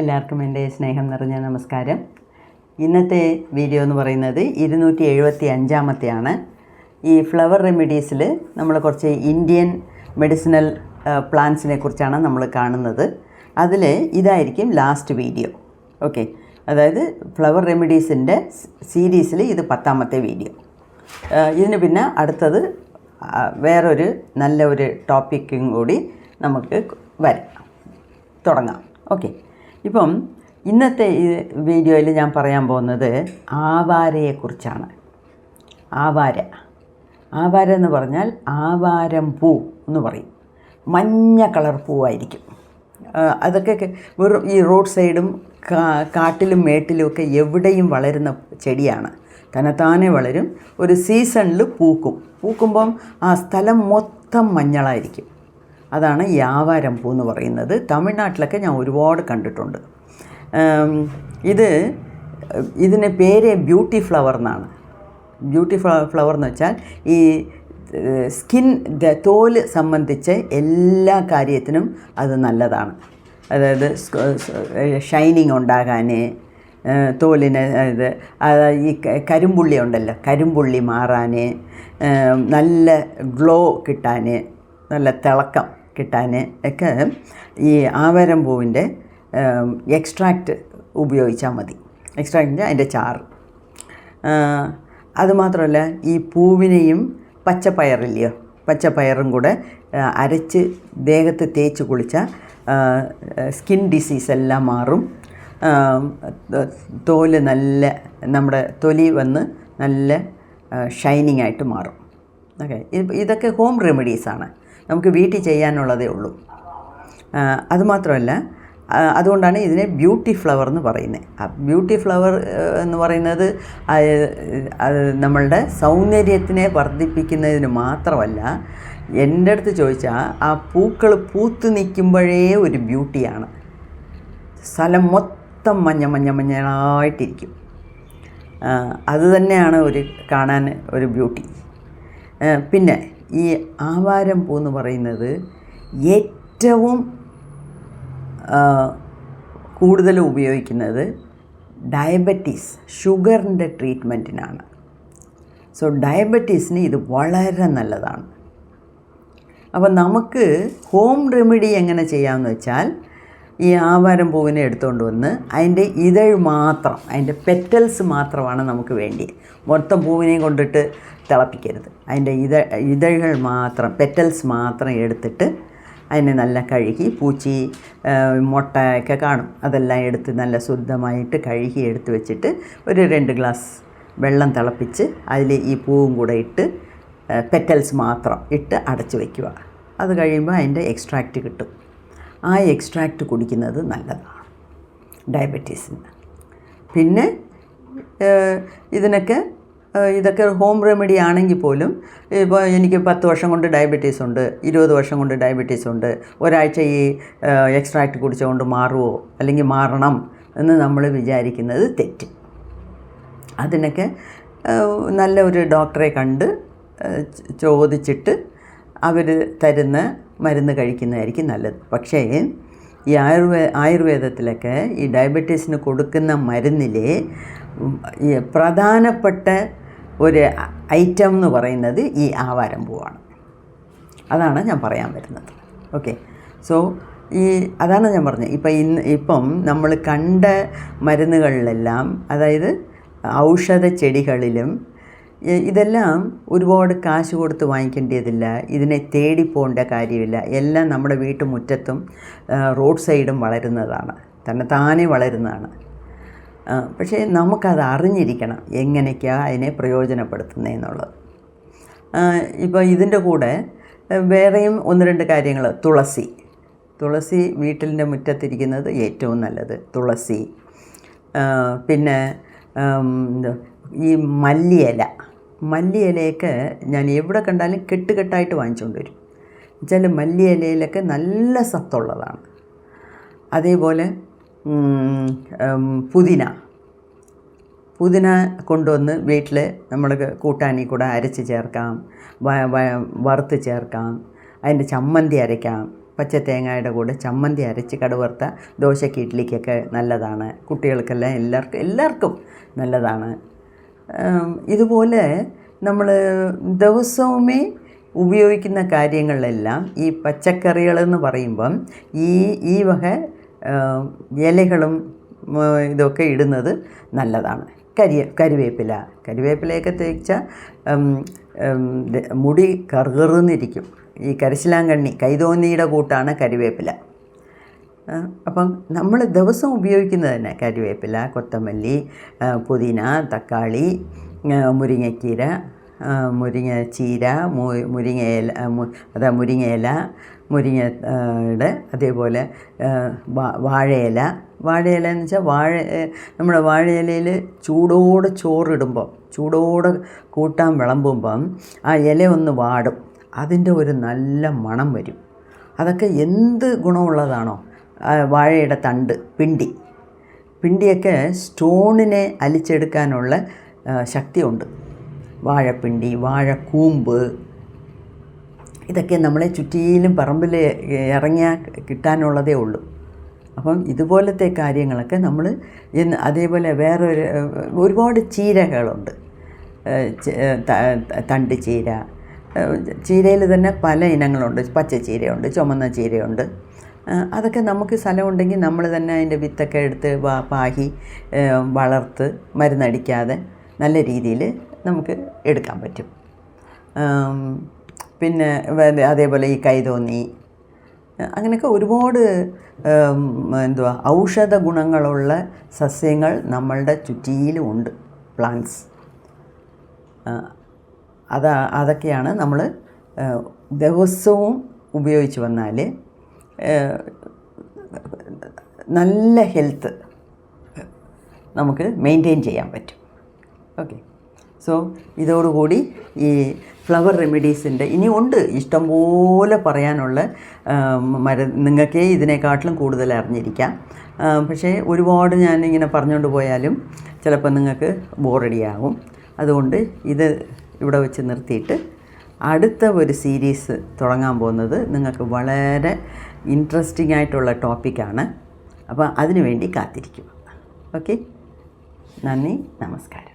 എല്ലാവർക്കും എന്റെ സ്നേഹം നിറഞ്ഞ നമസ്കാരം. ഇന്നത്തെ വീഡിയോ എന്ന് പറയുന്നത് ഇരുന്നൂറ്റി എഴുപത്തി അഞ്ചാമത്തെയാണ് ഈ ഫ്ലവർ റെമഡീസിൽ നമ്മൾ കുറച്ച് ഇന്ത്യൻ മെഡിസിനൽ പ്ലാന്റ്സിനെ കുറിച്ചാണ് നമ്മൾ കാണുന്നത്. അതിൽ ഇതായിരിക്കും ലാസ്റ്റ് വീഡിയോ. ഓക്കെ. അതായത് ഫ്ലവർ റെമഡീസിന്റെ സീരീസിൽ ഇത് പത്താമത്തെ വീഡിയോ. ഇതിന് പിന്നെ അടുത്തത് വേറൊരു നല്ല ഒരു ടോപ്പിക്കും കൂടി നമുക്ക് വരാം. തുടങ്ങാം. ഓക്കെ. ഇപ്പം ഇന്നത്തെ ഈ വീഡിയോയിൽ ഞാൻ പറയാൻ പോകുന്നത് ആവാരയെക്കുറിച്ചാണ്. ആവാര. ആവാര എന്ന് പറഞ്ഞാൽ ആവാരം പൂ എന്ന് പറയും. മഞ്ഞ കളർ പൂവായിരിക്കും. അതൊക്കെ വെറും ഈ റോഡ് സൈഡും കാട്ടിലും മേട്ടിലും ഒക്കെ എവിടെയും വളരുന്ന ചെടിയാണ്. തനത്താനെ വളരും. ഒരു സീസണിൽ പൂക്കും. പൂക്കുമ്പം ആ സ്ഥലം മൊത്തം മഞ്ഞളായിരിക്കും. അതാണ് ഈ ആവാരം പൂ എന്ന് പറയുന്നത്. തമിഴ്നാട്ടിലൊക്കെ ഞാൻ ഒരുപാട് കണ്ടിട്ടുണ്ട്. ഇത് ഇതിന് പേര് ബ്യൂട്ടി ഫ്ലവർ എന്നാണ്. ബ്യൂട്ടി ഫ്ലവർ എന്ന് വെച്ചാൽ ഈ സ്കിൻ തോൽ സംബന്ധിച്ച് എല്ലാ കാര്യത്തിനും അത് നല്ലതാണ്. അതായത് ഷൈനിങ് ഉണ്ടാകാൻ തോലിന് ഇത് ഈ കരിമ്പുള്ളി ഉണ്ടല്ലോ കരിമ്പുള്ളി മാറാൻ നല്ല ഗ്ലോ കിട്ടാൻ നല്ല തിളക്കം. കിട്ടാൻ ഒക്കെ ഈ ആവരം പൂവിന്റെ എക്സ്ട്രാക്റ്റ് ഉപയോഗിച്ചാൽ മതി. എക്സ്ട്രാക്റ്റിന്റെ അതിന്റെ ചാറ്. അതുമാത്രമല്ല ഈ പൂവിനെയും പച്ചപ്പയറില്ലയോ? പച്ചപ്പയറും കൂടെ അരച്ച് ദേഹത്ത് തേച്ച് കുളിച്ചാൽ സ്കിൻ ഡിസീസ് എല്ലാം മാറും. തോൽ നല്ല നമ്മുടെ തൊലി വന്ന് നല്ല ഷൈനിങ് ആയിട്ട് മാറും. ഓക്കെ ഇതൊക്കെ ഹോം റെമഡീസാണ് നമുക്ക് വീട്ടിൽ ചെയ്യാനുള്ളതേ ഉള്ളൂ. അതുമാത്രമല്ല അതുകൊണ്ടാണ് ഇതിനെ ബ്യൂട്ടി ഫ്ലവർ എന്ന് പറയുന്നത്. ആ ബ്യൂട്ടി ഫ്ലവർ എന്ന് പറയുന്നത് നമ്മളുടെ സൗന്ദര്യത്തിനെ വർദ്ധിപ്പിക്കുന്നതിന് മാത്രമല്ല എന്റെ അടുത്ത് ചോദിച്ചാൽ ആ പൂക്കൾ പൂത്ത് നിൽക്കുമ്പോഴേ ഒരു ബ്യൂട്ടിയാണ്. സ്ഥലം മൊത്തം മഞ്ഞ മഞ്ഞ മഞ്ഞളായിട്ടിരിക്കും. അത് തന്നെയാണ് ഒരു കാണാൻ ഒരു ബ്യൂട്ടി. പിന്നെ ഈ ആവാരം പൂ എന്ന് പറയുന്നത് ഏറ്റവും കൂടുതൽ ഉപയോഗിക്കുന്നത് ഡയബറ്റീസ് ഷുഗറിന്റെ ട്രീറ്റ്മെന്റിനാണ്. സോ ഡയബറ്റീസിന് ഇത് വളരെ നല്ലതാണ്. അപ്പോൾ നമുക്ക് ഹോം റെമഡി എങ്ങനെ ചെയ്യാമെന്ന് വെച്ചാൽ ഈ ആവാരം പൂവിനെ എടുത്തുകൊണ്ട് വന്ന് അതിന്റെ ഇതഴ് മാത്രം അതിന്റെ പെറ്റൽസ് മാത്രമാണ് നമുക്ക് വേണ്ടി മൊത്തം പൂവിനെയും കൊണ്ടിട്ട് തിളപ്പിക്കരുത്. അതിന്റെ ഇത ഇതഴുകൾ മാത്രം പെറ്റൽസ് മാത്രം എടുത്തിട്ട് അതിനെ നല്ല കഴുകി പൂച്ചി മുട്ടയൊക്കെ കാണും. അതെല്ലാം എടുത്ത് നല്ല ശുദ്ധമായിട്ട് കഴുകി എടുത്ത് വെച്ചിട്ട് ഒരു രണ്ട് ഗ്ലാസ് വെള്ളം തിളപ്പിച്ച് അതിൽ ഈ പൂവും കൂടെ ഇട്ട് പെറ്റൽസ് മാത്രം ഇട്ട് അടച്ചു വയ്ക്കുക അത് കഴിയുമ്പോൾ അതിന്റെ എക്സ്ട്രാക്റ്റ് കിട്ടും. ആ എക്സ്ട്രാക്റ്റ് കുടിക്കുന്നത് നല്ലതാണ് ഡയബറ്റീസിന്. പിന്നെ ഇതിനൊക്കെ ഇതൊക്കെ ഹോം റെമഡി ആണെങ്കിൽ പോലും ഇപ്പോൾ എനിക്ക് പത്ത് വർഷം കൊണ്ട് ഡയബറ്റീസ് ഉണ്ട് ഇരുപത് വർഷം കൊണ്ട് ഡയബറ്റീസ് ഉണ്ട് ഒരാഴ്ച ഈ എക്സ്ട്രാക്റ്റ് കുടിച്ചുകൊണ്ട് മാറുമോ അല്ലെങ്കിൽ മാറണം എന്ന് നമ്മൾ വിചാരിക്കുന്നത് തെറ്റ്. അതിനൊക്കെ നല്ല ഒരു ഡോക്ടറെ കണ്ട് ചോദിച്ചിട്ട് അവർ തരുന്ന മരുന്ന് കഴിക്കുന്നതായിരിക്കും നല്ലത്. പക്ഷേ ഈ ആയുർവേ ആയുർവേദത്തിലൊക്കെ ഈ ഡയബറ്റീസിന് കൊടുക്കുന്ന മരുന്നിലെ പ്രധാനപ്പെട്ട ഒരു ഐറ്റം എന്ന് പറയുന്നത് ഈ ആവാരം പൂവാണ്. അതാണ് ഞാൻ പറയാൻ വരുന്നത്. ഓക്കെ. സോ ഈ അതാണ് ഞാൻ പറഞ്ഞത്. ഇപ്പം ഇന്ന് ഇപ്പം നമ്മൾ കണ്ട മരുന്നുകളിലെല്ലാം അതായത് ഔഷധ ചെടികളിലും ഇതെല്ലാം ഒരുപാട് കാശ് കൊടുത്ത് വാങ്ങിക്കേണ്ടതില്ല ഇതിനെ തേടി പോകേണ്ട കാര്യമില്ല. എല്ലാം നമ്മുടെ വീട്ടുമുറ്റത്തും റോഡ് സൈഡും വളരുന്നതാണ്. തന്നെ താനെ വളരുന്നതാണ്. പക്ഷേ നമുക്കത് അറിഞ്ഞിരിക്കണം എങ്ങനെയൊക്കെയാണ് അതിനെ പ്രയോജനപ്പെടുത്തുന്നതെന്നുള്ളത് ഇപ്പോൾ ഇതിന്റെ കൂടെ വേറെയും ഒന്ന് രണ്ട് കാര്യങ്ങൾ. തുളസി. തുളസി വീട്ടിന്റെ മുറ്റത്തിരിക്കുന്നത് ഏറ്റവും നല്ലത്. തുളസി. പിന്നെ ഈ മല്ലിയില. മല്ലിയിലയൊക്കെ ഞാൻ എവിടെ കണ്ടാലും കെട്ടുകെട്ടായിട്ട് വാങ്ങിച്ചുകൊണ്ട് വരും. വെച്ചാൽ മല്ലിയിലയിലൊക്കെ നല്ല സത്തുള്ളതാണ്. അതേപോലെ പുതിന. പുതിന കൊണ്ടുവന്ന് വീട്ടിൽ നമ്മൾ കൂട്ടാനി കൂടെ അരച്ച് ചേർക്കാം വറുത്ത് ചേർക്കാം അതിന്റെ ചമ്മന്തി അരയ്ക്കാം. പച്ച തേങ്ങയുടെ കൂടെ ചമ്മന്തി അരച്ച് കടുവറുത്ത ദോശയ്ക്ക് ഇഡ്ഡലിക്കൊക്കെ നല്ലതാണ്. കുട്ടികൾക്കെല്ലാം എല്ലാവർക്കും എല്ലാവർക്കും നല്ലതാണ്. ഇതുപോലെ നമ്മൾ ദിവസവുമേ ഉപയോഗിക്കുന്ന കാര്യങ്ങളെല്ലാം ഈ പച്ചക്കറികളെന്ന് പറയുമ്പം ഈ ഈ വക ഇലകളും ഇതൊക്കെ ഇടുന്നത് നല്ലതാണ്. കരി കരിവേപ്പില. കരിവേപ്പിലയൊക്കെ തേച്ചാൽ മുടി കറുകറുന്നിരിക്കും. ഈ കരശിലാങ്കണ്ണി കൈതോന്നിയുടെ കൂട്ടാണ് കരിവേപ്പില. അപ്പം നമ്മൾ ദിവസം ഉപയോഗിക്കുന്നത് തന്നെ കരിവേപ്പില കൊത്തമല്ലി പുതിന തക്കാളി മുരിങ്ങക്കീര മുരിങ്ങ ചീര മുരിങ്ങ മുരിങ്ങയില അതാ മുരിങ്ങയില മുരിങ്ങ ആ, യുടെ അതേപോലെ വാഴയില വാഴയില എന്ന് വെച്ചാൽ വാഴ നമ്മുടെ വാഴയിലയിൽ ചൂടോടെ ചോറിടുമ്പോൾ ചൂടോടെ കൂട്ടാൻ വിളമ്പുമ്പം ആ ഇല ഒന്ന് വാടും. അതിന്റെ ഒരു നല്ല മണം വരും. അതൊക്കെ എന്ത് ഗുണമുള്ളതാണോ? വാഴയുടെ തണ്ട് പിണ്ടി. പിണ്ടിയൊക്കെ സ്റ്റോണിനെ അലിച്ചെടുക്കാനുള്ള ശക്തിയുണ്ട്. വാഴപ്പിണ്ടി വാഴക്കൂമ്പ് ഇതൊക്കെ നമ്മളെ ചുറ്റിയിലും പറമ്പിൽ ഇറങ്ങിയാൽ കിട്ടാനുള്ളതേ ഉള്ളൂ. അപ്പം ഇതുപോലത്തെ കാര്യങ്ങളൊക്കെ നമ്മൾ ഇന്ന് അതേപോലെ വേറൊരു ഒരുപാട് ചീരകളുണ്ട്. തണ്ട് ചീര. ചീരയിൽ തന്നെ പല ഇനങ്ങളുണ്ട്. പച്ച ചീരയുണ്ട് ചുമന്ന ചീരയുണ്ട്. അതൊക്കെ നമുക്ക് സ്ഥലമുണ്ടെങ്കിൽ നമ്മൾ തന്നെ അതിന്റെ വിത്തൊക്കെ എടുത്ത് പാകി വളർത്ത് മരുന്നടിക്കാതെ നല്ല രീതിയിൽ നമുക്ക് എടുക്കാൻ പറ്റും. പിന്നെ അതേപോലെ ഈ കൈതോന്നി അങ്ങനെയൊക്കെ ഒരുപാട് എന്തുവാ ഔഷധ ഗുണങ്ങളുള്ള സസ്യങ്ങൾ നമ്മളുടെ ചുറ്റിയിലും ഉണ്ട് പ്ലാന്റ്സ്. അതാ അതൊക്കെയാണ് നമ്മൾ ദിവസവും ഉപയോഗിച്ച് വന്നാൽ നല്ല ഹെൽത്ത് നമുക്ക് മെയിന്റെയിൻ ചെയ്യാൻ പറ്റും. ഓക്കെ. സോ ഇതോടുകൂടി ഈ ഫ്ലവർ റെമഡീസിന്റെ ഇനി ഉണ്ട്. ഇഷ്ടംപോലെ പറയാനുള്ള മര നിങ്ങൾക്കേ ഇതിനെക്കാട്ടിലും കൂടുതൽ അറിഞ്ഞിരിക്കാം. പക്ഷേ ഒരുപാട് ഞാനിങ്ങനെ പറഞ്ഞുകൊണ്ട് പോയാലും ചിലപ്പോൾ നിങ്ങൾക്ക് ബോറടിയാകും അതുകൊണ്ട് ഇത് ഇവിടെ വെച്ച് നിർത്തിയിട്ട് അടുത്ത ഒരു സീരീസ് തുടങ്ങാൻ പോകുന്നത് നിങ്ങൾക്ക് വളരെ ഇൻട്രസ്റ്റിംഗ് ആയിട്ടുള്ള ടോപ്പിക്കാണ് അപ്പോൾ അതിനുവേണ്ടി കാത്തിരിക്കുക. ഓക്കെ നന്ദി നമസ്കാരം.